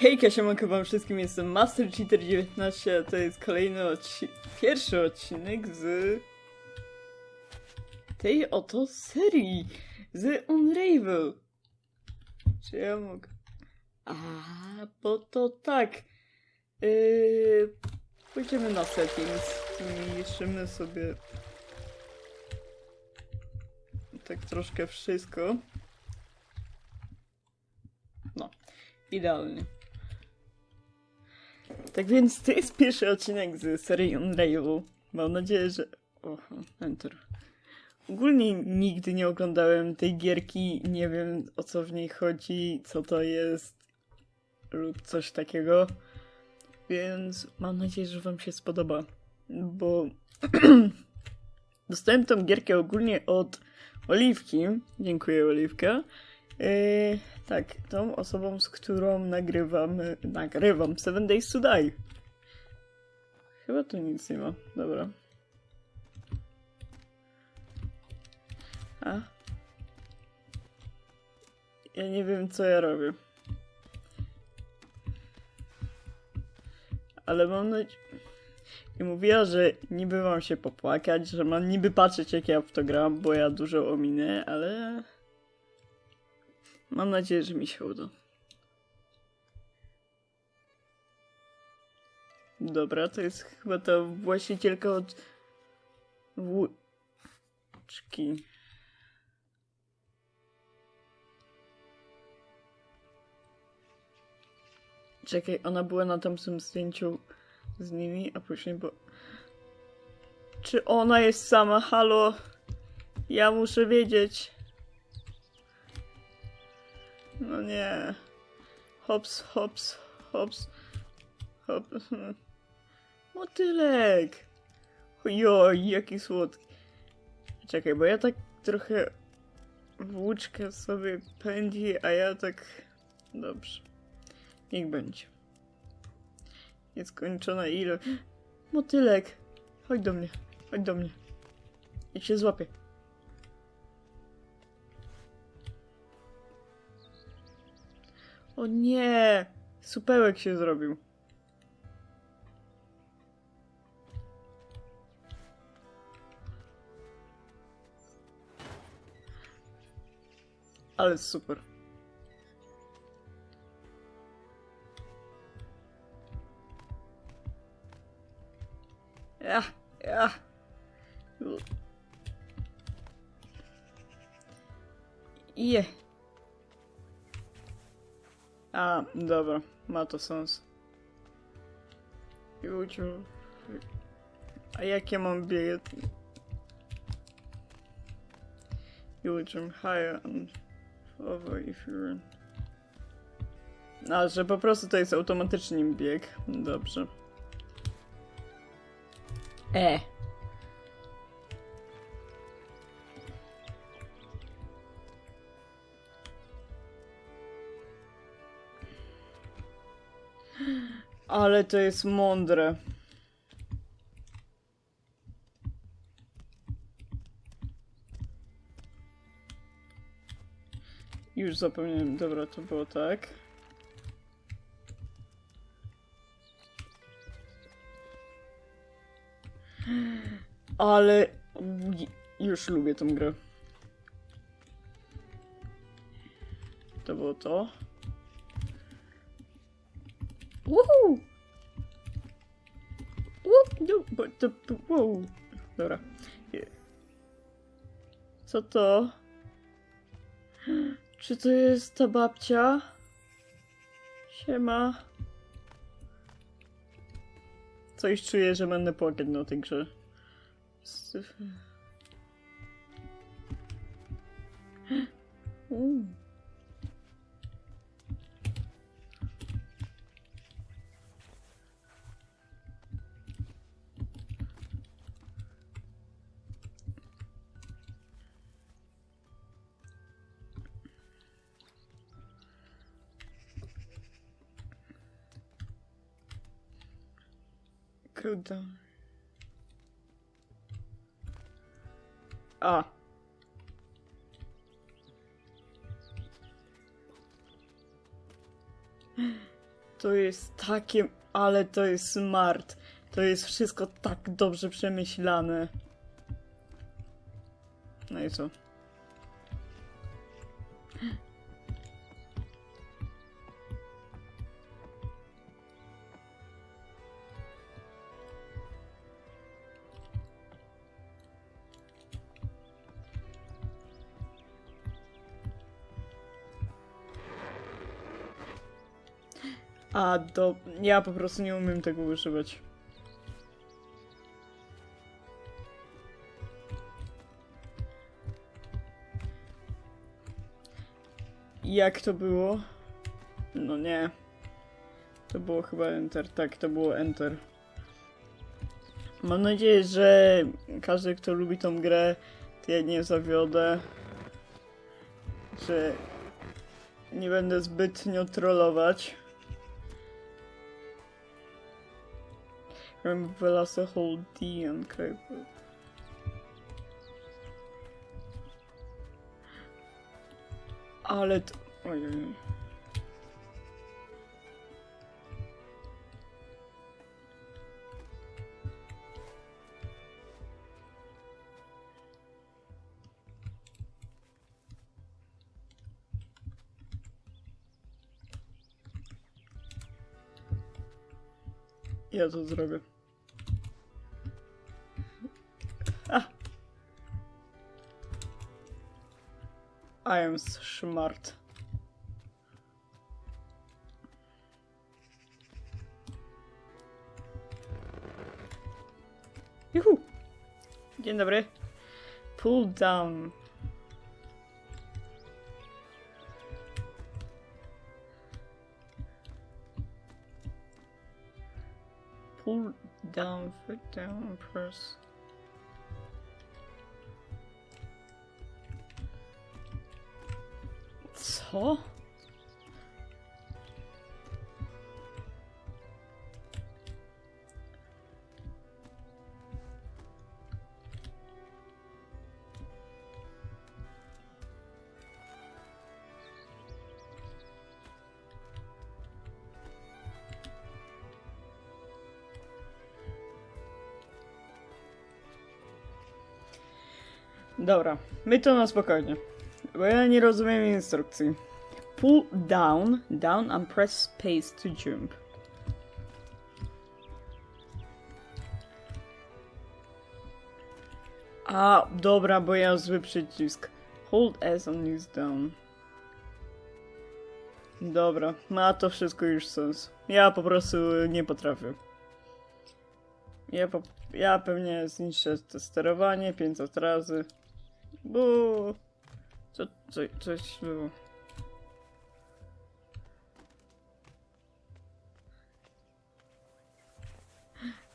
Hejka, siemanko wam wszystkim, jestem Master Cheater 19, a to jest kolejny odci pierwszy odcinek z tej oto serii, z Unravel. Czy ja mogę? A, bo to tak. Yy, pójdziemy na settings, zmniejszymy sobie tak troszkę wszystko. No, idealnie. Tak więc to jest pierwszy odcinek z serii Unravel. Mam nadzieję, że... Oho, enter. Ogólnie nigdy nie oglądałem tej gierki, nie wiem o co w niej chodzi, co to jest lub coś takiego. Więc mam nadzieję, że wam się spodoba, bo dostałem tą gierkę ogólnie od Oliwki. Dziękuję Oliwka. Yy, tak, tą osobą, z którą nagrywam, nagrywam Seven Days to Die. Chyba tu nic nie ma. Dobra. A? Ja nie wiem, co ja robię. Ale mam nadzieję... I mówiła, że niby mam się popłakać, że mam niby patrzeć, jak ja w to gram, bo ja dużo ominę, ale... Mam nadzieję, że mi się uda. Dobra, to jest chyba ta właścicielka od włóczki. Czekaj, ona była na tamtym zdjęciu z nimi, a później bo... Czy ona jest sama? Halo? Ja muszę wiedzieć. No nie. Hops, hops, hops. Hop. Motylek. Ojoj, jaki słodki. Czekaj, bo ja tak trochę włóczka sobie pędzi, a ja tak... Dobrze. Niech będzie. Nieskończona ile. Motylek. Chodź do mnie. Chodź do mnie. Ja cię złapię. O nie! Supełek się zrobił. Ale super. Dobra, ma to sens. A jak ja mam biegać? Juciu, higher and over if you're... A, że po prostu to jest automatyczny bieg. Dobrze. E. Ale to jest mądre. Już zapomniałem. Dobra, to było tak. Ale już lubię tą grę. To było to. Woohoo! Woo, no, wow. Dobra. Co to? Czy to jest ta babcia? Siema. Coś czuję, że będę płakać na tej grze. Syf- Kurde. A. To jest takie, ale to jest smart. To jest wszystko tak dobrze przemyślane. No i co? Do. Ja po prostu nie umiem tego używać. Jak to było? No nie. To było chyba Enter. Tak, to było Enter. Mam nadzieję, że każdy, kto lubi tą grę, to ja nie zawiodę. Że nie będę zbytnio trollować. D and click. Ale to... Ojej. Ja to zrobię. I am smart. Juhu. Dzień dobry. Pull down. Pull down, foot down, press. Co? Dobra, my to na spokojnie. Bo ja nie rozumiem instrukcji. Pull down, down and press space to jump. A, dobra, bo ja zły przycisk. Hold S and use down. Dobra, ma to wszystko już sens. Ja po prostu nie potrafię. Ja, po, ja pewnie zniszczę to sterowanie 500 razy. Bo... Co, co, coś było.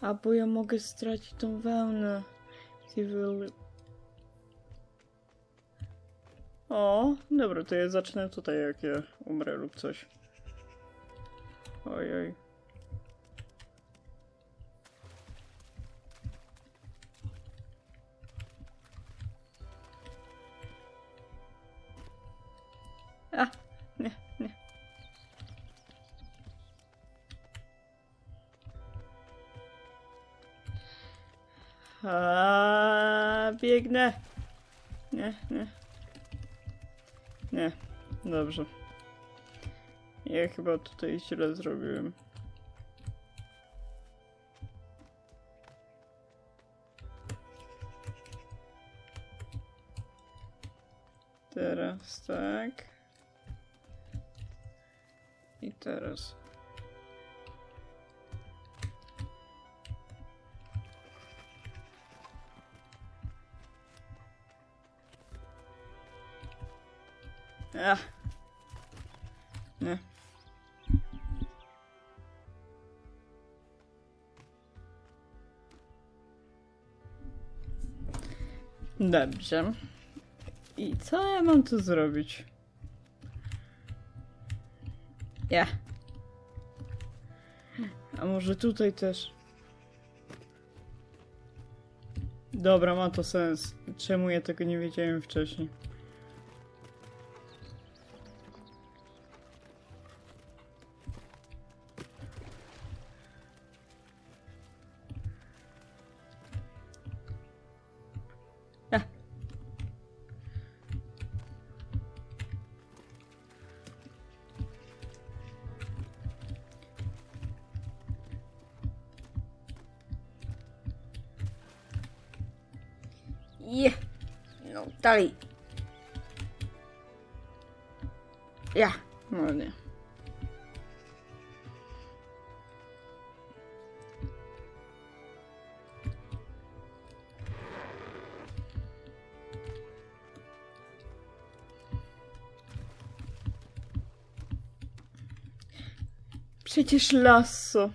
A bo ja mogę stracić tą wełnę. O, dobra, to ja zacznę tutaj, jak ja umrę lub coś. Ojej. A, nie, nie. A, biegnę. Nie, nie. Nie, dobrze. Ja chyba tutaj źle zrobiłem. Teraz tak. Teraz. Ach. Nie. Dobrze. I co ja mam tu zrobić? Ja. A może tutaj też? Dobra, ma to sens. Czemu ja tego nie wiedziałem wcześniej? Dalej. Ja. No nie. Przecież lasso.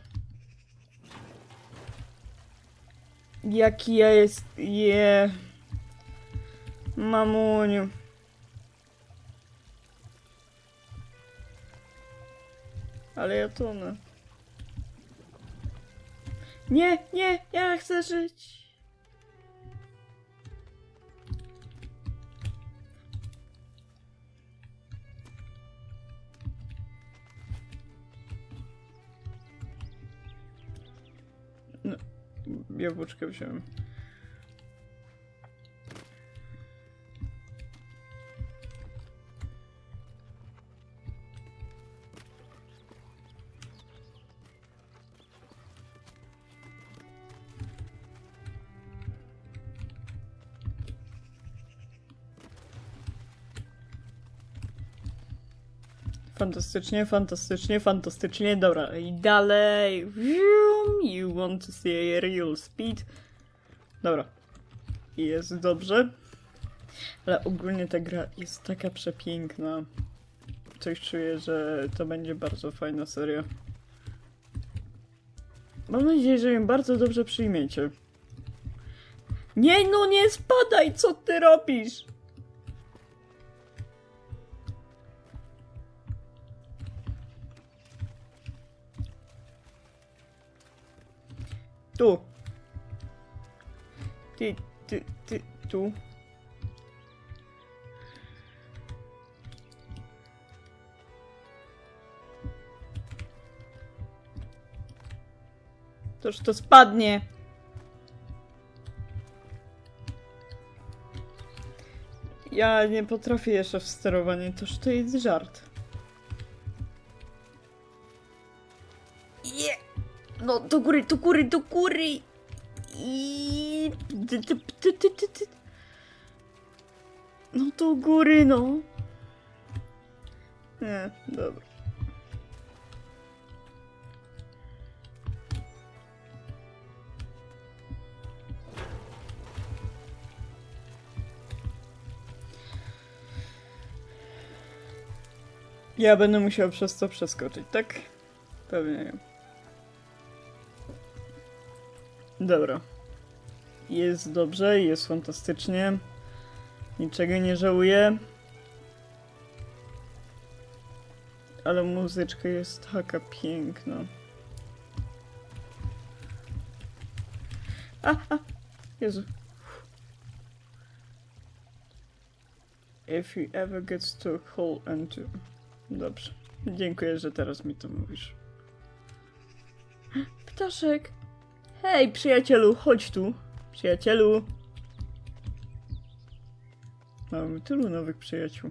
Jaki ja jest. Je. Mamuniu. Ale ja tonę. Nie, nie, ja chcę żyć. No, jabłuczkę wziąłem. Fantastycznie, fantastycznie, fantastycznie. Dobra, i dalej. You want to see a real speed. Dobra. Jest dobrze. Ale ogólnie ta gra jest taka przepiękna. Coś czuję, że to będzie bardzo fajna seria. Mam nadzieję, że ją bardzo dobrze przyjmiecie. Nie, no nie spadaj! Co ty robisz? Tu. Ty, ty, ty, tu. Toż to spadnie. Ja nie potrafię jeszcze w sterowanie, toż to jest żart. No, do góry, do góry, do góry! I... No do góry, no. Nie, dobra. Ja będę musiał przez to przeskoczyć, tak? Pewnie Dobra. Jest dobrze, jest fantastycznie. Niczego nie żałuję. Ale muzyczka jest taka piękna. A, a, Jezu. If you ever get stuck, hold enter. Dobrze. Dziękuję, że teraz mi to mówisz. Ptaszek. Hej, przyjacielu, chodź tu. Przyjacielu. Mamy tylu nowych przyjaciół.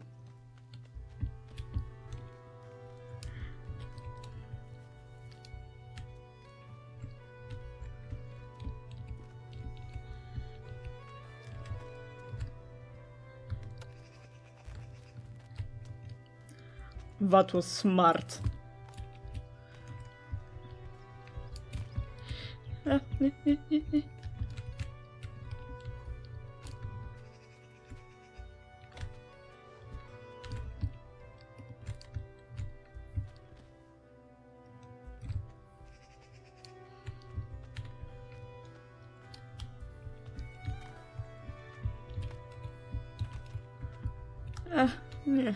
That smart. A, nie,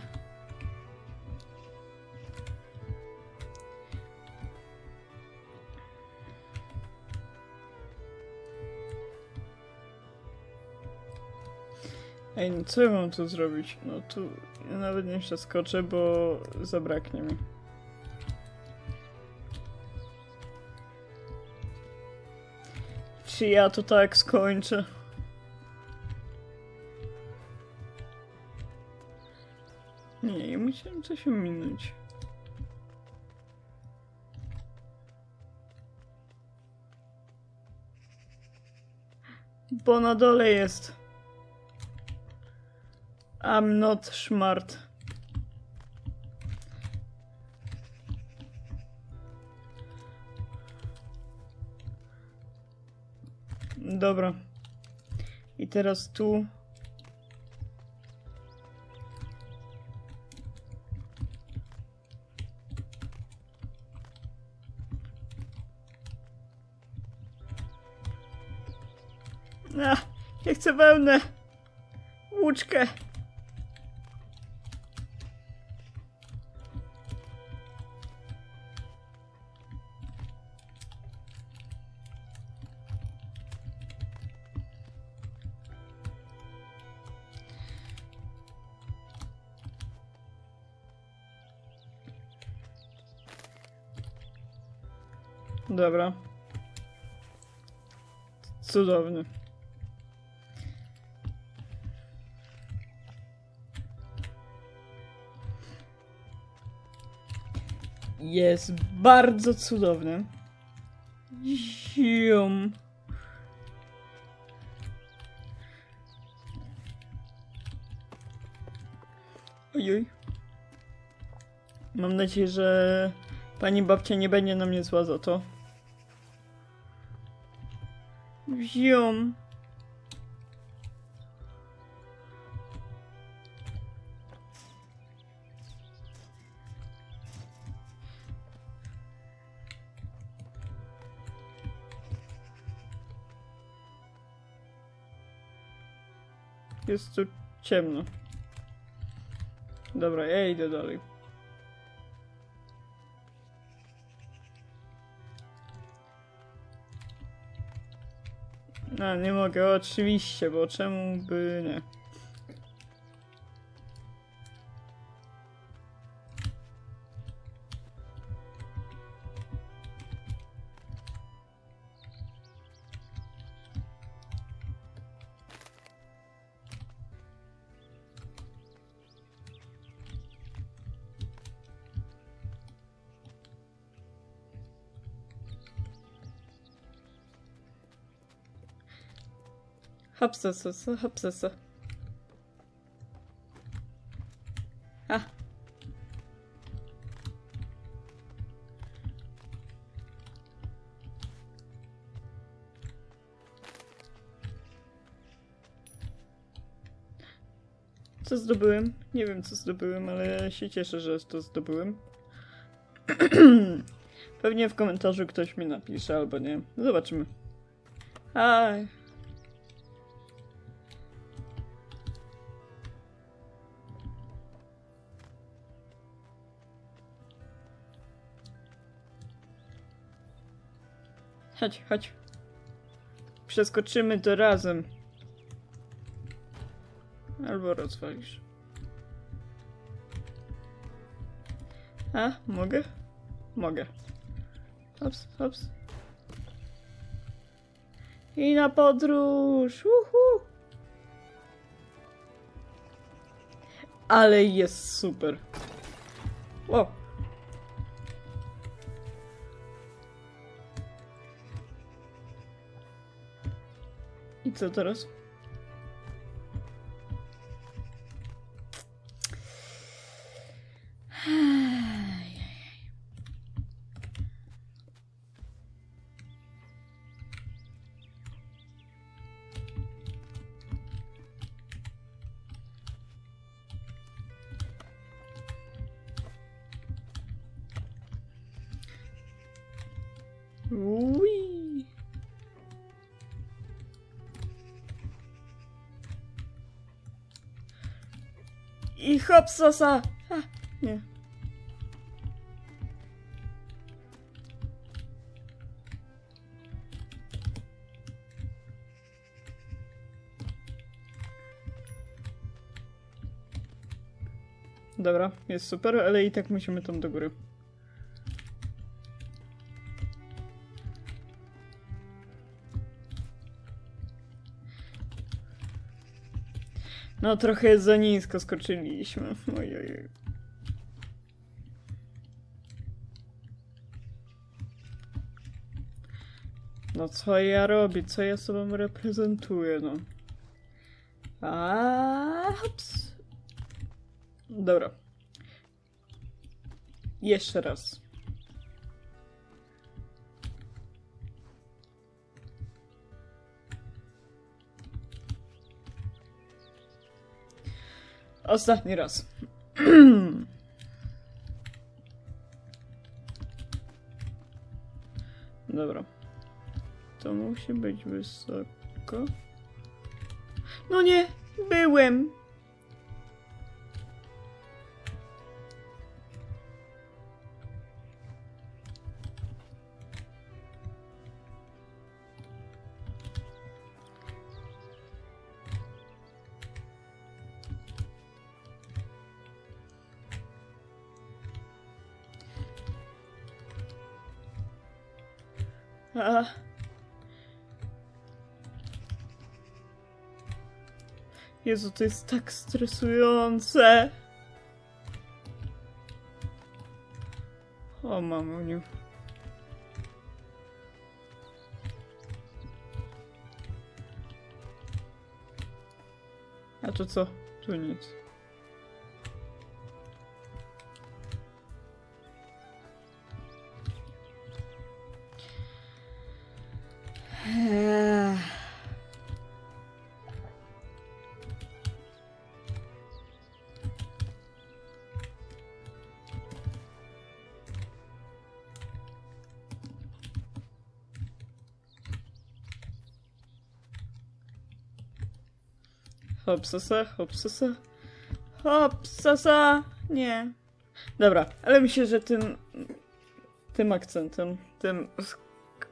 Ej, no co ja mam tu zrobić? No tu ja nawet nie przeskoczę, bo zabraknie mi. Czy ja to tak skończę? Nie, ja musiałem coś ominąć. Bo na dole jest. I'm not smart. Dobra. I teraz tu. A, ja chcę wełnę. Łuczkę. Dobra. Cudowny. Jest bardzo cudowny. Zium. Ojoj. Mam nadzieję, że pani babcia nie będzie na mnie zła za to. Zium. Jest tu ciemno. Dobra, ja idę dalej. No, nie mogę, oczywiście, bo czemu by nie? Hapsasa, hapsasa. A. Co zdobyłem? Nie wiem, co zdobyłem, ale się cieszę, że to zdobyłem. Pewnie w komentarzu ktoś mi napisze, albo nie. Zobaczymy. Aj. Chodź, chodź. Przeskoczymy to razem. Albo rozwalisz. A, mogę? Mogę. Hops, hops. I na podróż! Uhu! Ale jest super. Wow. I I hop sosa! Ha, nie. Dobra, jest super, ale i tak musimy tam do góry. No trochę za nisko skoczyliśmy. Ojej. No co ja robię? Co ja sobą reprezentuję, no? A hops. Dobra. Jeszcze raz. Ostatni raz. Dobra. To musi być wysoko. No nie, byłem. Jezu, to jest tak stresujące. O, mamoniu. A to co? Tu nic. Hopsasa, hopsasa. Hopsasa! Nie. Dobra, ale myślę, że tym tym akcentem, tym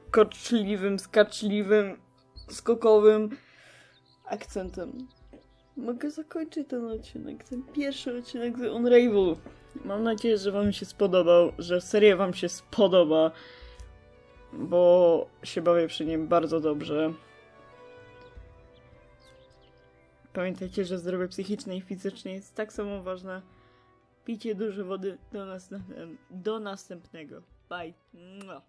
skoczliwym, skaczliwym, skokowym akcentem mogę zakończyć ten odcinek, ten pierwszy odcinek z Unravel. Mam nadzieję, że wam się spodobał, że seria wam się spodoba, bo się bawię przy nim bardzo dobrze. Pamiętajcie, że zdrowie psychiczne i fizyczne jest tak samo ważne. Pijcie dużo wody. Do, do następnego. Bye. Mua.